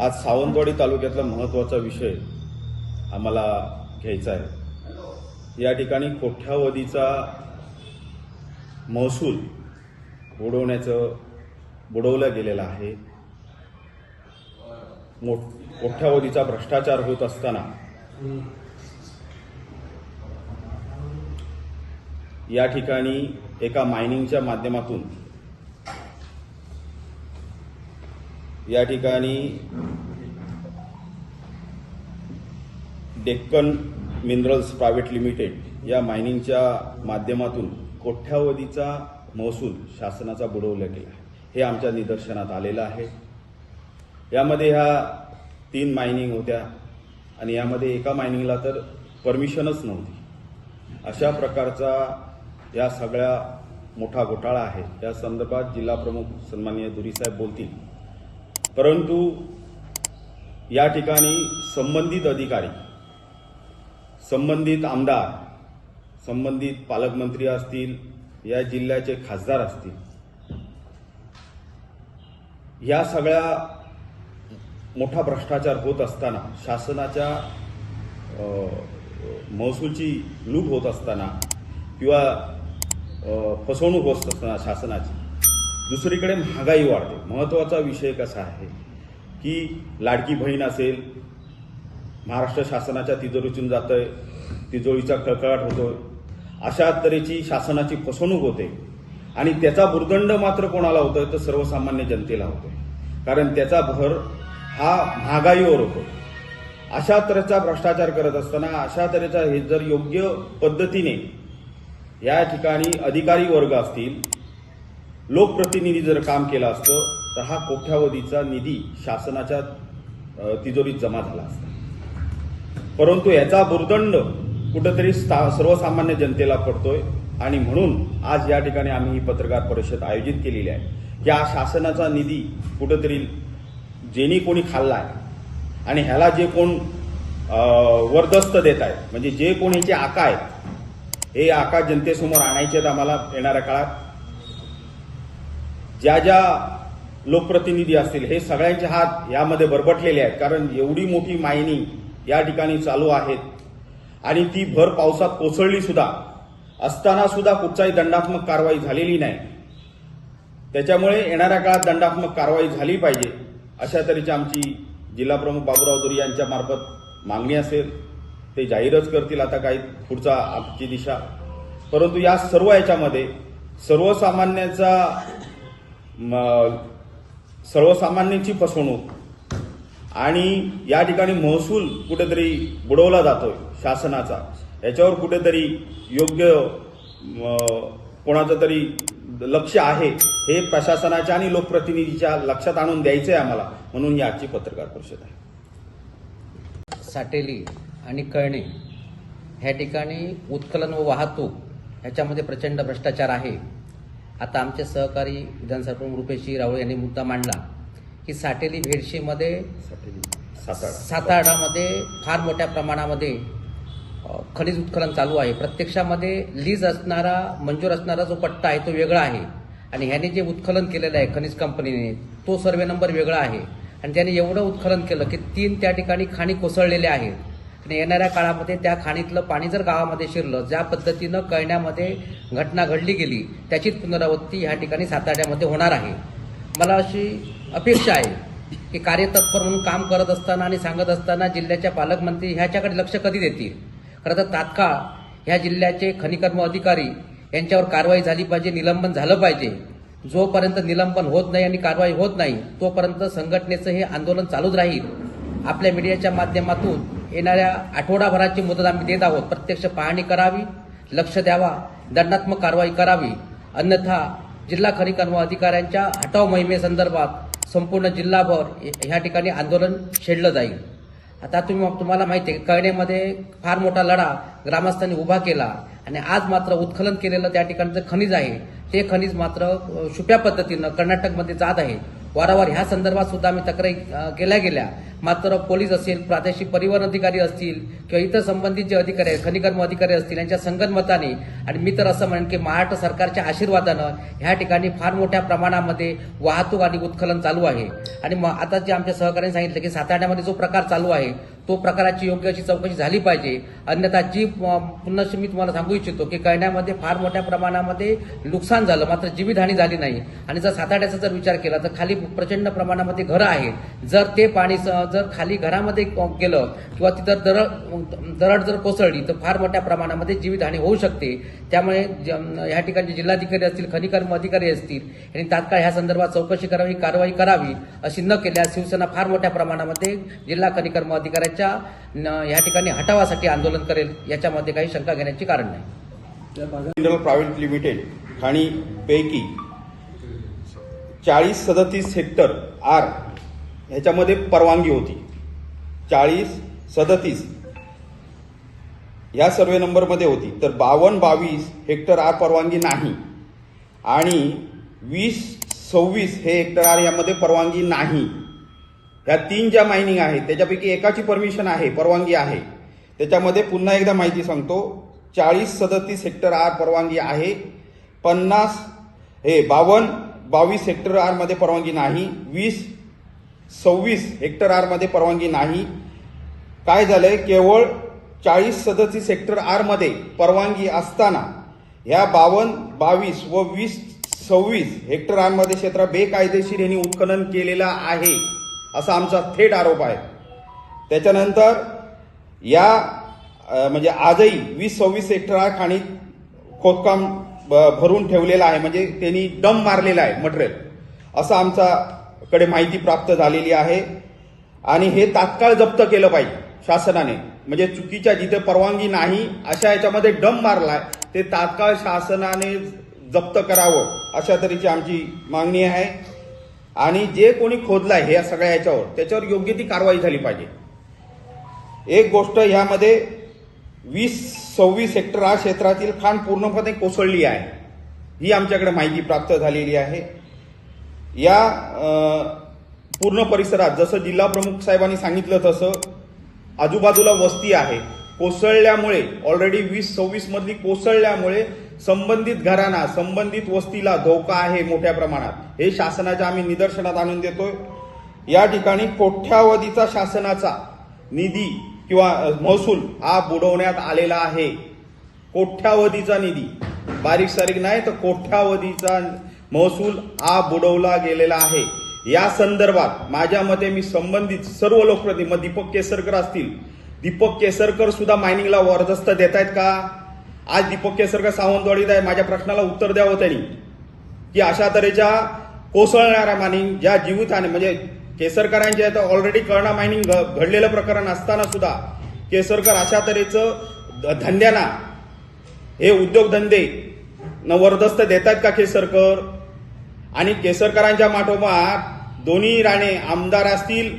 आज सावंतवाडी तालुक्यातला महत्त्वाचा विषय आम्हाला घ्यायचा आहे. या ठिकाणी कोठ्यावधीचा महसूल बुडवण्याचं बुडवलं गेलेलं आहे. मोठ कोठ्यावधीचा भ्रष्टाचार होत असताना या ठिकाणी एका मायनिंगच्या माध्यमातून या ठिकाणी डेक्कन मिनरल्स प्रायव्हेट लिमिटेड या मायनिंगच्या माध्यमातून कोठ्यावधीचा महसूल शासनाचा बुडवला गेला आहे. हे आमच्या निदर्शनात आलेलं आहे. यामध्ये ह्या तीन मायनिंग होत्या आणि यामध्ये एका मायनिंगला तर परमिशनच नव्हती. अशा प्रकारचा या सगळ्या मोठा घोटाळा आहे. या संदर्भात जिल्हा प्रमुख सन्माननीय दुरीसाहेब बोलतील. परंतु या ठिकाणी संबंधित अधिकारी संबंधित आमदार संबंधित पालकमंत्री असतील या जिल्ह्याचे खासदार असतील या सगळ्या मोठा भ्रष्टाचार होत असताना शासनाच्या महसूलची लूट होत असताना किंवा फसवणूक होत असताना शासनाची दुसरीकडे महागाई वाढते. महत्त्वाचा विषय कसा आहे? की लाडकी बहीण असेल महाराष्ट्र शासनाच्या तिजोरीतून जातंय तिजोरीचा कळकळाट होतोय. अशा तऱ्हेची शासनाची फसवणूक होते. आणि त्याचा भुर्दंड मात्र कोणाला होतोय? तर सर्वसामान्य जनतेला होतोय. कारण त्याचा भर हा महागाईवर होतो. अशा तऱ्हेचा भ्रष्टाचार करत असताना अशा तऱ्हेचा हे जर योग्य पद्धतीने या ठिकाणी अधिकारी वर्ग असतील लोकप्रतिनिधी जर काम केलं असतं तर हा कोट्यावधीचा निधी शासनाच्या तिजोरीत जमा झाला असता. परंतु याचा भुर्दंड कुठंतरी सर्वसामान्य जनतेला पडतोय आणि म्हणून आज या ठिकाणी आम्ही ही पत्रकार परिषद आयोजित केलेली आहे. की हा शासनाचा निधी कुठंतरी जेनी कोणी खाल्ला आहे आणि ह्याला जे कोण वरदस्त देत आहेत म्हणजे जे कोण ह्याचे आका आहेत हे आका जनतेसमोर आणायचे आहेत आम्हाला येणाऱ्या काळात. ज्या ज्या लोकप्रतिनिधी असतील हे सगळ्यांचे हात यामध्ये बरबटलेले आहेत. कारण एवढी मोठी मायनिंग या ठिकाणी चालू आहेत. आणि ती भर पावसात कोसळली सुद्धा. असताना सुद्धा कुठचाही दंडात्मक कारवाई झालेली नाही. त्याच्यामुळे येणाऱ्या काळात दंडात्मक कारवाई झाली पाहिजे अशा तऱ्हेची आमची जिल्हाप्रमुख बाबूराव दुरी यांच्या मार्फत मागणी असेल. ते जाहीरच करतील आता काही पुढचा आमची दिशा. परंतु या सर्व याच्यामध्ये सर्वसामान्याचा सर्वसामान्यांची फसवणूक. आणि या ठिकाणी महसूल कुठेतरी बुडवला जातोय शासनाचा. याच्यावर कुठेतरी योग्य कोणाचं तरी लक्ष आहे हे प्रशासनाच्या आणि लोकप्रतिनिधीच्या लक्षात आणून द्यायचं आहे आम्हाला. म्हणून ही आजची पत्रकार परिषद आहे. साटेली आणि कळणे ह्या ठिकाणी उत्खलन व वाहतूक ह्याच्यामध्ये प्रचंड भ्रष्टाचार आहे. आता आमचे सहकारी विधानसभा प्रमुख रुपेशजी रावळे यांनी मुद्दा मांडला की साटेली भेडशीमध्ये सातारा सातारामध्ये फार मोठ्या प्रमाणामध्ये खनिज उत्खनन चालू आहे. प्रत्यक्षामध्ये लीज असणारा मंजूर असणारा जो पट्टा आहे तो वेगळा आहे. आणि ह्याने जे उत्खनन केलेलं आहे खनिज कंपनीने तो सर्वे नंबर वेगळा आहे. आणि त्याने एवढं उत्खनन केलं की तीन त्या ठिकाणी खाणी कोसळलेल्या आहेत. आणि येणाऱ्या काळामध्ये त्या खाणीतलं पाणी जर गावामध्ये शिरलं ज्या पद्धतीनं कळण्यामध्ये घटना घडली गेली त्याचीच पुनरावृत्ती ह्या ठिकाणी साताऱ्यामध्ये होणार आहे. मला अशी अपेक्षा आहे की कार्यतत्पर म्हणून काम करत असताना आणि सांगत असताना जिल्ह्याच्या पालकमंत्री ह्याच्याकडे लक्ष कधी देतील? खरं तर तात्काळ ह्या जिल्ह्याचे खनिकर्म अधिकारी यांच्यावर कारवाई झाली पाहिजे निलंबन झालं पाहिजे. जोपर्यंत निलंबन होत नाही आणि कारवाई होत नाही तोपर्यंत संघटनेचं हे आंदोलन चालूच राहील. आपल्या मीडियाच्या माध्यमातून येणाऱ्या आठवडाभराची मुदत आम्ही देत आहोत. प्रत्यक्ष पाहणी करावी लक्ष द्यावा दंडात्मक कारवाई करावी. अन्यथा जिल्हा खनिकर्म अधिकाऱ्यांच्या हटाव मोहिमेसंदर्भात संपूर्ण जिल्हाभर ह्या ठिकाणी आंदोलन छेडलं जाईल. आता तुम्ही तुम्हाला माहिती आहे कळण्यामध्ये फार मोठा लढा ग्रामस्थांनी उभा केला आणि आज मात्र उत्खनन केलेलं त्या ठिकाणचं खनिज आहे. ते खनिज मात्र छुप्या पद्धतीनं कर्नाटकमध्ये जात आहे. वारंवार ह्या संदर्भात सुद्धा आम्ही तक्रारी केल्या गेल्या. मात्र पोलीस असेल प्रादेशिक परिवहन अधिकारी असतील किंवा इतर संबंधित जे अधिकारी आहेत खनिकर्म अधिकारी असतील यांच्या संगनमताने आणि मी तर असं म्हणेन की महाराष्ट्र सरकारच्या आशीर्वादानं ह्या ठिकाणी फार मोठ्या प्रमाणामध्ये वाहतूक आणि उत्खनन चालू आहे. आणि मग आता जे आमच्या सहकार्याने सांगितलं की साताऱ्यामध्ये जो प्रकार चालू आहे तो प्रकाराची योग्य अशी चौकशी झाली पाहिजे. अन्यथा जी अ, पुन्हा मी तुम्हाला सांगू इच्छितो की कळण्यामध्ये फार मोठ्या प्रमाणामध्ये नुकसान झालं मात्र जीवितहानी झाली नाही. आणि जर साताड्याचा जर विचार केला तर खाली प्रचंड प्रमाणामध्ये घरं आहेत. जर ते पाणी जर खाली घरामध्ये गेलं किंवा तिथं दरड दरड जर कोसळली तर फार मोठ्या प्रमाणामध्ये जीवितहानी होऊ शकते. त्यामुळे ज- ह्या ठिकाणी जिल्हाधिकारी असतील खनिकर्म अधिकारी असतील यांनी तात्काळ ह्या संदर्भात चौकशी करावी कारवाई करावी अशी न केल्यास शिवसेना फार मोठ्या प्रमाणामध्ये जिल्हा खनिकर्म अधिकाऱ्याच्या न- या ठिकाणी हटावासाठी आंदोलन करेल याच्यामध्ये काही शंका घेण्याची कारण नाही. मिनरल प्रायव्हेट लिमिटेड खाणी पैकी चाळीस सदतीस हेक्टर आर ह्याच्यामध्ये परवानगी होती. चाळीस सदतीस ह्या सर्वे नंबरमध्ये होती. तर बावन्न बावीस हेक्टर आर परवानगी नाही. आणि वीस सव्वीस हे हेक्टर आर यामध्ये परवानगी नाही. ह्या तीन ज्या मायनिंग आहेत त्याच्यापैकी एकाची परमिशन आहे परवानगी आहे. त्याच्यामध्ये पुन्हा एकदा माहिती सांगतो चाळीस सदतीस हेक्टर आर परवानगी आहे पन्नास हे बावन्न बावीस हेक्टर आरमध्ये परवानगी नाही वीस सव्वीस हेक्टर आरमध्ये परवानगी नाही. काय झालंय केवळ चाळीस सदतीस हेक्टर आरमध्ये परवानगी असताना ह्या बावन्न बावीस व वीस सव्वीस हेक्टर आरमध्ये क्षेत्र बेकायदेशीर यांनी उत्खनन केलेलं आहे. असा आमचा थेट आरोप आहे. त्याच्यानंतर या म्हणजे आजही वीस सव्वीस हेक्टरा खाणीत खोदकाम ब- भरून ठेवलेलं आहे. म्हणजे त्यांनी डम मारलेला आहे मटेरियल. असं आमच्याकडे माहिती प्राप्त झालेली आहे. आणि हे तात्काळ जप्त केलं पाहिजे शासनाने. म्हणजे चुकीच्या जिथे परवानगी नाही अशा याच्यामध्ये डम मारलाय ते तात्काळ शासनाने जप्त करावं अशा तऱ्हेची आमची मागणी आहे. आणि जे कोणी खोदलाय हे या सगळ्या याच्यावर त्याच्यावर योग्य ती कारवाई झाली पाहिजे. एक गोष्ट यामध्ये वीस सव्वीस हेक्टर हा क्षेत्रातील खाण पूर्णपणे कोसळली आहे. ही आमच्याकडे माहिती प्राप्त झालेली आहे. या पूर्ण परिसरात जसं जिल्हा प्रमुख साहेबांनी सांगितलं तसं आजूबाजूला वस्ती आहे. कोसळल्यामुळे ऑलरेडी वीस सव्वीसमधली कोसळल्यामुळे संबंधित घरांना संबंधित वस्तीला धोका आहे मोठ्या प्रमाणात. हे शासनाच्या आम्ही निदर्शनात आणून देतोय. या ठिकाणी कोठ्यावधीचा शासनाचा निधी किंवा महसूल हा बुडवण्यात आलेला आहे. कोठ्यावधीचा निधी. बारीक सारीक नाही तर कोठ्यावधीचा महसूल हा बुडवला गेलेला आहे. या संदर्भात माझ्या मते मी संबंधित सर्व लोकप्रतिनिधी मग दीपक केसरकर असतील. दीपक केसरकर सुद्धा मायनिंगला वरदस्त देत आहेत का? आज दीपक केसरकर सावंतवाडीत आहे. माझ्या प्रश्नाला उत्तर द्यावं त्यांनी. की अशा तऱ्हेच्या कोसळणाऱ्या मानिंग ज्या जीवितहानी म्हणजे केसरकरांच्या आता ऑलरेडी कळणा मायनिंग घ- घडलेलं प्रकरण असताना सुद्धा केसरकर अशा तऱ्हेचं ध- धंद्यांना हे उद्योगधंदे न वरदस्त देतात का केसरकर? आणि केसरकरांच्या माठोमाठ दोन्ही राणे आमदार असतील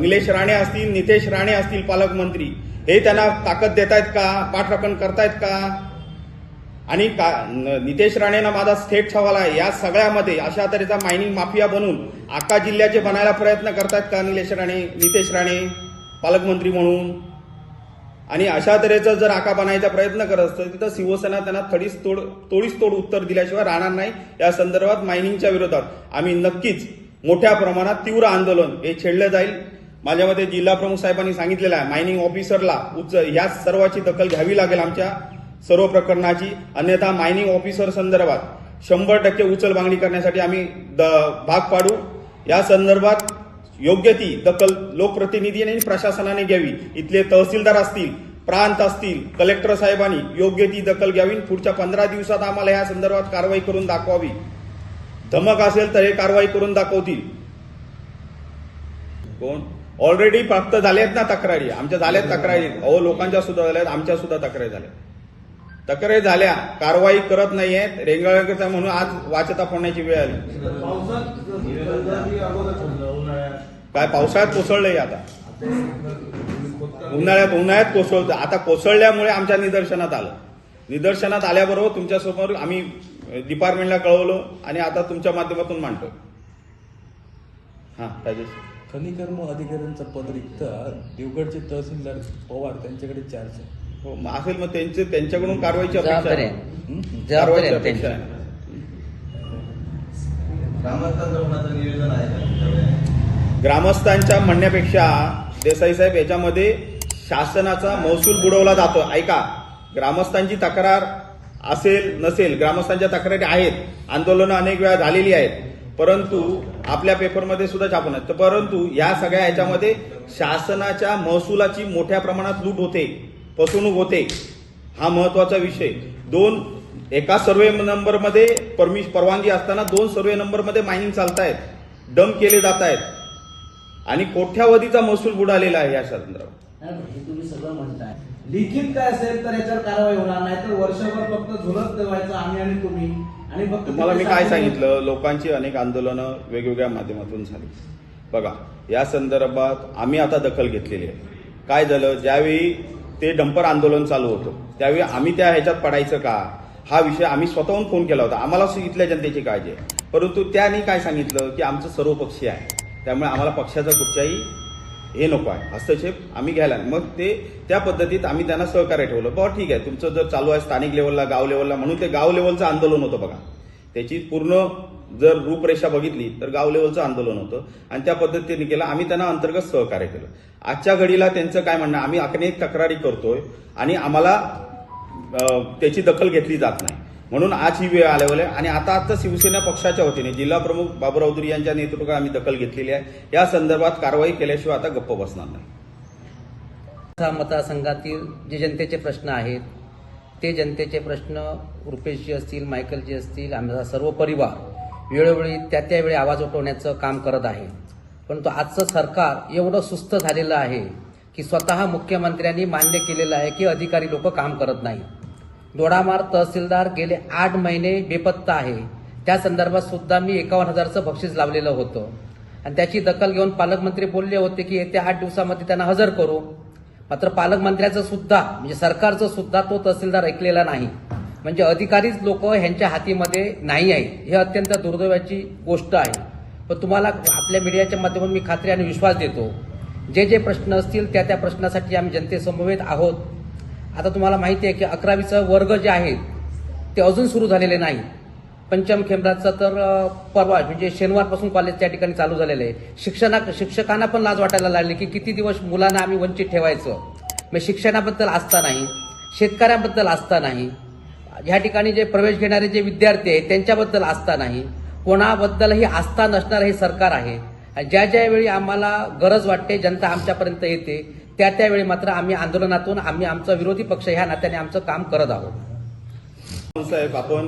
निलेश राणे असतील नितेश राणे असतील पालकमंत्री. हे त्यांना ताकद देत आहेत का? पाठराखण करतायत का? आणि का न- नितेश राणेंना माझा थेट सवाल आहे. या सगळ्यामध्ये अशा तऱ्हेचा मायनिंग माफिया बनून आका जिल्ह्याचे बनायला प्रयत्न करतायत का निलेश राणे नितेश राणे पालकमंत्री म्हणून? आणि अशा तऱ्हेचा जर आका बनायचा प्रयत्न करत असतं तिथं शिवसेना त्यांना थडीच तोड तोडीस तोड उत्तर दिल्याशिवाय राहणार नाही. या संदर्भात मायनिंगच्या विरोधात आम्ही नक्कीच मोठ्या प्रमाणात तीव्र आंदोलन हे छेडलं जाईल. माझ्या मते जिल्हा प्रमुख साहेबांनी सांगितलेलं आहे मायनिंग ऑफिसरला उच्च या सर्वाची दखल घ्यावी लागेल आमच्या सर्व प्रकरणाची. अन्यथा मायनिंग ऑफिसर संदर्भात शंभर टक्के उचल मागणी करण्यासाठी आम्ही द- भाग पाडू. या संदर्भात योग्य ती दखल लोकप्रतिनिधी आणि प्रशासनाने घ्यावी. इथले तहसीलदार असतील प्रांत असतील कलेक्टर साहेबांनी योग्य ती दखल घ्यावी पुढच्या पंधरा दिवसात आम्हाला या संदर्भात कारवाई करून दाखवावी. धमक असेल तर हे कारवाई करून दाखवतील. कोण? ऑलरेडी प्राप्त झाल्यात ना तक्रारी. आमच्या झाल्यात तक्रारी. अहो लोकांच्या सुद्धा झाल्यात आमच्या सुद्धा तक्रारी झाल्या तक्रारी झाल्या कारवाई करत नाहीयेत. रेंगाळकर म्हणून आज वाचता फोडण्याची वेळ आली. काय पावसाळ्यात कोसळलंय आता. उन्हाळ्यात उन्हाळ्यात कोसळतं. आता कोसळल्यामुळे आमच्या निदर्शनात आलं. निदर्शनात आल्याबरोबर तुमच्यासमोर आम्ही डिपार्टमेंटला कळवलं आणि आता तुमच्या माध्यमातून मांडतो हा राजेश. खनिकर्म अधिकाऱ्यांचं पद रिक्त देवगडचे तहसीलदार पवार त्यांच्याकडे चार्ज आहे हो, मग असेल मग त्यांचे त्यांच्याकडून कारवाईची अपेक्षा जबाबदारी आहे. आहे हं? जबाबदारी कारवाईची आहे अपेक्षा त्यांची आहे. ग्रामस्थांचं कोणाचं नियोजन आहे का तुमच्याकडे? ग्रामस्थांच्या म्हणण्यापेक्षा देसाई साहेब याच्यामध्ये शासनाचा महसूल बुडवला जातो ऐका ग्रामस्थांची तक्रार असेल नसेल ग्रामस्थांच्या तक्रारी आहेत आंदोलनं अनेक वेळा झालेली आहेत परंतु आपल्या पेपरमध्ये सुद्धा छापून आहेत तर परंतु या सगळ्या याच्यामध्ये शासनाच्या महसुलाची मोठ्या प्रमाणात लूट होते फसवणूक होते. हा महत्त्वाचा विषय. दोन एका सर्वे नंबरमध्ये परमिश परवानगी असताना दोन सर्वे नंबरमध्ये मायनिंग चालतायत डम केले जात आहेत आणि कोट्यावधीचा महसूल बुडालेला आहे या संदर्भात. तुम्ही सगळं म्हणताय. लिखित काय असेल तर याच्यावर कारवाई होणार नाही तर वर्षभर फक्त झुलत ठेवायचं आम्ही आणि तुम्ही. आणि फक्त तुम्हाला मी काय सांगितलं? लोकांची अनेक आंदोलनं वेगवेगळ्या माध्यमातून झाली. बघा या संदर्भात आम्ही आता दखल घेतलेली आहे. काय झालं? ज्यावेळी ते डंपर आंदोलन चालू होतं त्यावेळी आम्ही त्या ह्याच्यात पडायचं का? हा विषय आम्ही स्वतःहून फोन केला होता. आम्हाला इथल्या जनतेची काळजी आहे. परंतु त्याने काय सांगितलं? की आमचं सर्वपक्षीय आहे. त्यामुळे आम्हाला पक्षाचा कुठच्याही हे नको आहे. हस्तक्षेप आम्ही घ्यायला मग ते त्या पद्धतीत आम्ही त्यांना सहकार्य ठेवलं. बा ठीक आहे. तुमचं जर चालू आहे स्थानिक लेवलला गाव लेवलला म्हणून ते गाव लेवलचं आंदोलन होतं बघा. त्याची पूर्ण जर रूपरेषा बघितली तर गाव लेवलचं आंदोलन होतं. आणि त्या पद्धतीने केलं. आम्ही त्यांना अंतर्गत सहकार्य केलं. आजच्या घडीला त्यांचं काय म्हणणं आम्ही अनेक तक्रारी करतोय आणि आम्हाला त्याची दखल घेतली जात नाही. म्हणून आज ही वेळ आल्यावर आहे आणि आता आता शिवसेना पक्षाच्या वतीने जिल्हा प्रमुख बाबूराव दुरी यांच्या नेतृत्वात आम्ही दखल घेतलेली आहे. या संदर्भात कारवाई केल्याशिवाय आता गप्प बसणार नाही. मतदारसंघातील जे जनतेचे प्रश्न आहेत ते जनतेचे प्रश्न रुपेशजी असतील मायकलजी असतील आमचा सर्व परिवार वेळोवेळी त्या त्यावेळी आवाज उठवण्याचं काम करत आहे. परंतु आजचं सरकार एवढं सुस्त झालेलं आहे की स्वतः मुख्यमंत्र्यांनी मान्य केलेलं आहे की अधिकारी लोक काम करत नाहीत. दोडामार तहसीलदार गेले आठ महिने बेपत्ता आहे. त्या संदर्भात सुद्धा मी एकावन्न हजारचं बक्षीस लावलेलं होतं. आणि त्याची दखल घेऊन पालकमंत्री बोलले होते की येत्या आठ दिवसामध्ये त्यांना हजर करू. मात्र पालकमंत्र्याचं सुद्धा म्हणजे सरकारचं सुद्धा तो तहसीलदार ऐकलेला नाही. म्हणजे अधिकारीच लोक ह्यांच्या हातीमध्ये नाही आहेत. हे अत्यंत दुर्दैवाची गोष्ट आहे. पण तुम्हाला आपल्या मीडियाच्या माध्यमातून मी खात्री आणि विश्वास देतो. जे जे प्रश्न असतील त्या त्या प्रश्नासाठी आम्ही जनतेसमवेत आहोत. आता तुम्हाला माहिती आहे की अकरावीचं वर्ग जे आहेत ते अजून सुरू झालेले नाही. पंचम खेमराजचं तर परवा म्हणजे शनिवारपासून कॉलेज त्या ठिकाणी चालू झालेलं आहे. शिक्षणा शिक्षकांना पण लाज वाटायला लागली की किती दिवस मुलांना आम्ही वंचित ठेवायचं. मग शिक्षणाबद्दल आस्था नाही शेतकऱ्यांबद्दल आस्था नाही ह्या ठिकाणी जे प्रवेश घेणारे जे विद्यार्थी आहेत त्यांच्याबद्दल आस्था नाही. कोणाबद्दलही आस्था नसणारं हे सरकार आहे. आणि ज्या ज्या वेळी आम्हाला गरज वाटते जनता आमच्यापर्यंत येते त्या त्यावेळी मात्र आम्ही आंदोलनातून आम्ही आमचा विरोधी पक्ष ह्या नात्याने आमचं काम करत आहोत. साहेब आपण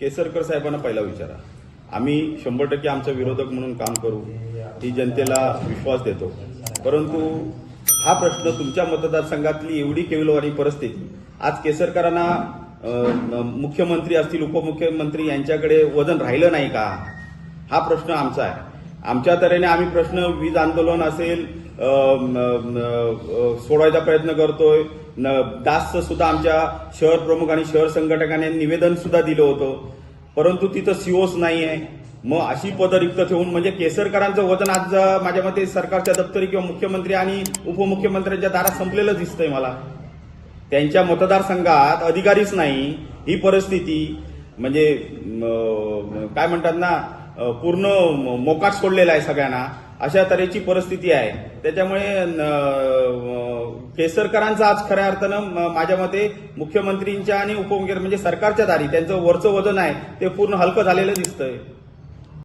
केसरकर साहेबांना पहिला विचारा. आम्ही शंभर टक्के आमचा विरोधक म्हणून काम करू ही जनतेला विश्वास देतो. परंतु हा प्रश्न तुमच्या मतदारसंघातली एवढी केवलवाणी परिस्थिती आज केसरकरांना मुख्यमंत्री असतील उपमुख्यमंत्री यांच्याकडे वजन राहिलं नाही का? हा प्रश्न आमचा आहे. आमच्या तऱ्हेने आम्ही प्रश्न वीज आंदोलन असेल सोडायचा सोडवायचा प्रयत्न करतोय. न- दासचं सुद्धा आमच्या शहर प्रमुख आणि शहर संघटकाने निवेदन सुद्धा दिलं होतं. परंतु तिथं सीओस नाही आहे मग अशी पदं रिक्त ठेवून म्हणजे केसरकरांचं वजन आज माझ्या मते सरकारच्या दप्तरी किंवा मुख्यमंत्री आणि उपमुख्यमंत्र्यांच्या दारात संपलेलं दिसतंय मला. त्यांच्या मतदारसंघात अधिकारीच नाही. ही परिस्थिती म्हणजे काय म्हणतात ना पूर्ण मोकाट सोडलेला आहे सगळ्यांना. अशा तऱ्हेची परिस्थिती आहे. त्याच्यामुळे न, केसरकरांचं आज खऱ्या अर्थानं म- माझ्या मते मुख्यमंत्रींच्या आणि उपमुख्यमंत्री म्हणजे सरकारच्या दारी त्यांचं वरचं वजन आहे ते पूर्ण हलकं झालेलं दिसतंय.